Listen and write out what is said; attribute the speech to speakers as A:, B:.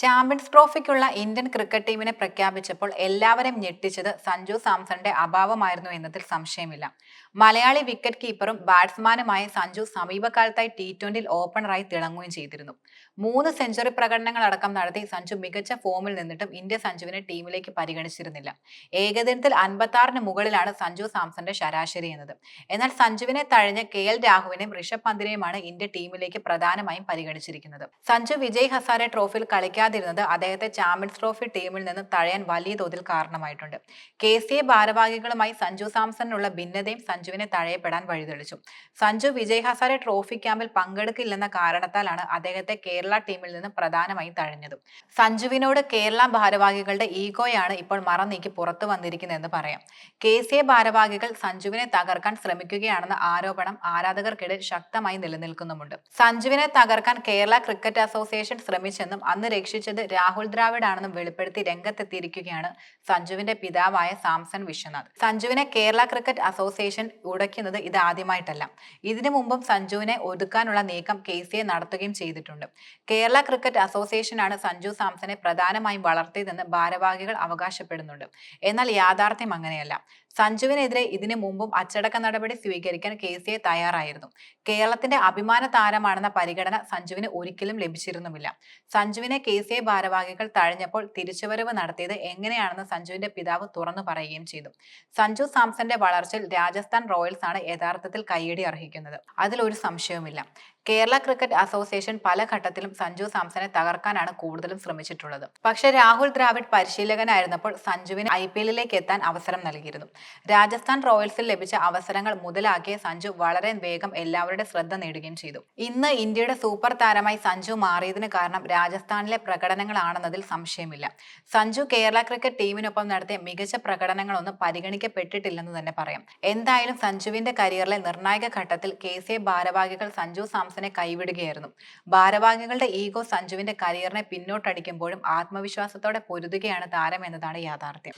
A: Champions ട്രോഫിക്കുള്ള Indian cricket ടീമിനെ പ്രഖ്യാപിച്ചപ്പോൾ എല്ലാവരെയും ഞെട്ടിച്ചത് സഞ്ജു സാംസന്റെ അഭാവമായിരുന്നു എന്നതിൽ സംശയമില്ല. മലയാളി വിക്കറ്റ് കീപ്പറും ബാറ്റ്സ്മാനുമായ സഞ്ജു സമീപകാലത്തായി ടി ട്വന്റിയിൽ ഓപ്പണറായി തിളങ്ങുകയും ചെയ്തിരുന്നു. മൂന്ന് സെഞ്ചുറി പ്രകടനങ്ങൾ അടക്കം നടത്തി സഞ്ജു മികച്ച ഫോമിൽ നിന്നിട്ടും ഇന്ത്യ സഞ്ജുവിനെ ടീമിലേക്ക് പരിഗണിച്ചിരുന്നില്ല. ഏകദിനത്തിൽ അൻപത്തി മുകളിലാണ് സഞ്ജു സാംസന്റെ ശരാശരി എന്നത്. എന്നാൽ സഞ്ജുവിനെ തഴഞ്ഞ കെ എൽ രാഹുവിനെയും ഋഷഭ് പന്തിനെയുമാണ് ഇന്ത്യ ടീമിലേക്ക് പ്രധാനമായും പരിഗണിച്ചിരിക്കുന്നത്. സഞ്ജു വിജയ് ഹസാരെ ട്രോഫിയിൽ കളിക്കാതിരുന്നത് അദ്ദേഹത്തെ ചാമ്പ്യൻസ് ട്രോഫി ടീമിൽ നിന്ന് തഴയാൻ വലിയ തോതിൽ കാരണമായിട്ടുണ്ട്. കെ സി എ ഭാരവാഹികളുമായി സഞ്ജു സാംസണിനുള്ള ഭിന്നതയും സഞ്ജുവിനെ തഴയപ്പെടാൻ വഴിതെളിച്ചു. സഞ്ജു വിജയ് ഹസാരെ ട്രോഫി ക്യാമ്പിൽ പങ്കെടുക്കില്ലെന്ന കാരണത്താലാണ് അദ്ദേഹത്തെ കേരള ടീമിൽ നിന്ന് പ്രധാനമായും തഴഞ്ഞത്. സഞ്ജുവിനോട് കേരള ഭാരവാഹികളുടെ ഈഗോയാണ് ഇപ്പോൾ മറന്നീക്കി പുറത്തു വന്നിരിക്കുന്നതെന്ന് പറയാം. കെ സി എ ഭാരവാഹികൾ സഞ്ജുവിനെ തകർക്കാൻ ശ്രമിക്കുകയാണെന്ന ആരോപണം ആരാധകർക്കിടയിൽ ശക്തമായി നിലനിൽക്കുന്നുമുണ്ട്. സഞ്ജുവിനെ തകർക്കാൻ കേരള ക്രിക്കറ്റ് അസോസിയേഷൻ ശ്രമിച്ചെന്നും അന്ന് രക്ഷിച്ചത് രാഹുൽ ദ്രാവിഡ് ആണെന്നും വെളിപ്പെടുത്തി രംഗത്തെത്തിയിരിക്കുകയാണ് സഞ്ജുവിന്റെ പിതാവായ സാംസൺ വിശ്വനാഥ്. സഞ്ജുവിനെ കേരള ക്രിക്കറ്റ് അസോസിയേഷൻ ഉടയ്ക്കുന്നത് ഇത് ആദ്യമായിട്ടല്ല. ഇതിനു മുമ്പും സഞ്ജുവിനെ ഒതുക്കാനുള്ള നീക്കം കെ സി എ നടത്തുകയും ചെയ്തിട്ടുണ്ട്. കേരള ക്രിക്കറ്റ് അസോസിയേഷനാണ് സഞ്ജു സാംസനെ പ്രധാനമായും വളർത്തിയതെന്ന് ഭാരവാഹികൾ അവകാശപ്പെടുന്നുണ്ട്. എന്നാൽ യാഥാർത്ഥ്യം അങ്ങനെയല്ല. സഞ്ജുവിനെതിരെ ഇതിനു മുമ്പും അച്ചടക്ക നടപടി സ്വീകരിക്കാൻ കെ സി എ തയ്യാറായിരുന്നു. കേരളത്തിന്റെ അഭിമാന താരമാണെന്ന പരിഗണന സഞ്ജുവിന് ഒരിക്കലും ലഭിച്ചിരുന്നുമില്ല. സഞ്ജുവിനെ കെ സി എ ഭാരവാഹികൾ തഴഞ്ഞപ്പോൾ തിരിച്ചുവരവ് നടത്തിയത് എങ്ങനെയാണെന്ന് സഞ്ജുവിന്റെ പിതാവ് തുറന്നു പറയുകയും ചെയ്തു. സഞ്ജു സാംസന്റെ വളർച്ചയിൽ രാജസ്ഥാൻ റോയൽസ് ആണ് യഥാർത്ഥത്തിൽ കയ്യടി അർഹിക്കുന്നത്. അതിലൊരു സംശയവുമില്ല. കേരള ക്രിക്കറ്റ് അസോസിയേഷൻ പല ഘട്ടത്തിലും സഞ്ജു സാംസനെ തകർക്കാനാണ് കൂടുതലും ശ്രമിച്ചിട്ടുള്ളത്. പക്ഷേ രാഹുൽ ദ്രാവിഡ് പരിശീലകനായിരുന്നപ്പോൾ സഞ്ജുവിന് ഐ പി എല്ലിലേക്ക് എത്താൻ അവസരം നൽകിയിരുന്നു. രാജസ്ഥാൻ റോയൽസിൽ ലഭിച്ച അവസരങ്ങൾ മുതലാക്കിയ സഞ്ജു വളരെ വേഗം എല്ലാവരുടെ ശ്രദ്ധ നേടുകയും ചെയ്തു. ഇന്ന് ഇന്ത്യയുടെ സൂപ്പർ താരമായി സഞ്ജു മാറിയതിന് കാരണം രാജസ്ഥാനിലെ പ്രകടനങ്ങളാണെന്നതിൽ സംശയമില്ല. സഞ്ജു കേരള ക്രിക്കറ്റ് ടീമിനൊപ്പം നടത്തിയ മികച്ച പ്രകടനങ്ങളൊന്നും പരിഗണിക്കപ്പെട്ടിട്ടില്ലെന്ന് തന്നെ പറയാം. എന്തായാലും സഞ്ജുവിന്റെ കരിയറിലെ നിർണായക ഘട്ടത്തിൽ കെ സി ഭാരവാഹികൾ സഞ്ജു സാംസനെ കൈവിടുകയായിരുന്നു. ഭാരവാഹികളുടെ ഈഗോ സഞ്ജുവിന്റെ കരിയറിനെ പിന്നോട്ടടിക്കുമ്പോഴും ആത്മവിശ്വാസത്തോടെ പൊരുതുകയാണ് താരം എന്നതാണ് യാഥാർത്ഥ്യം.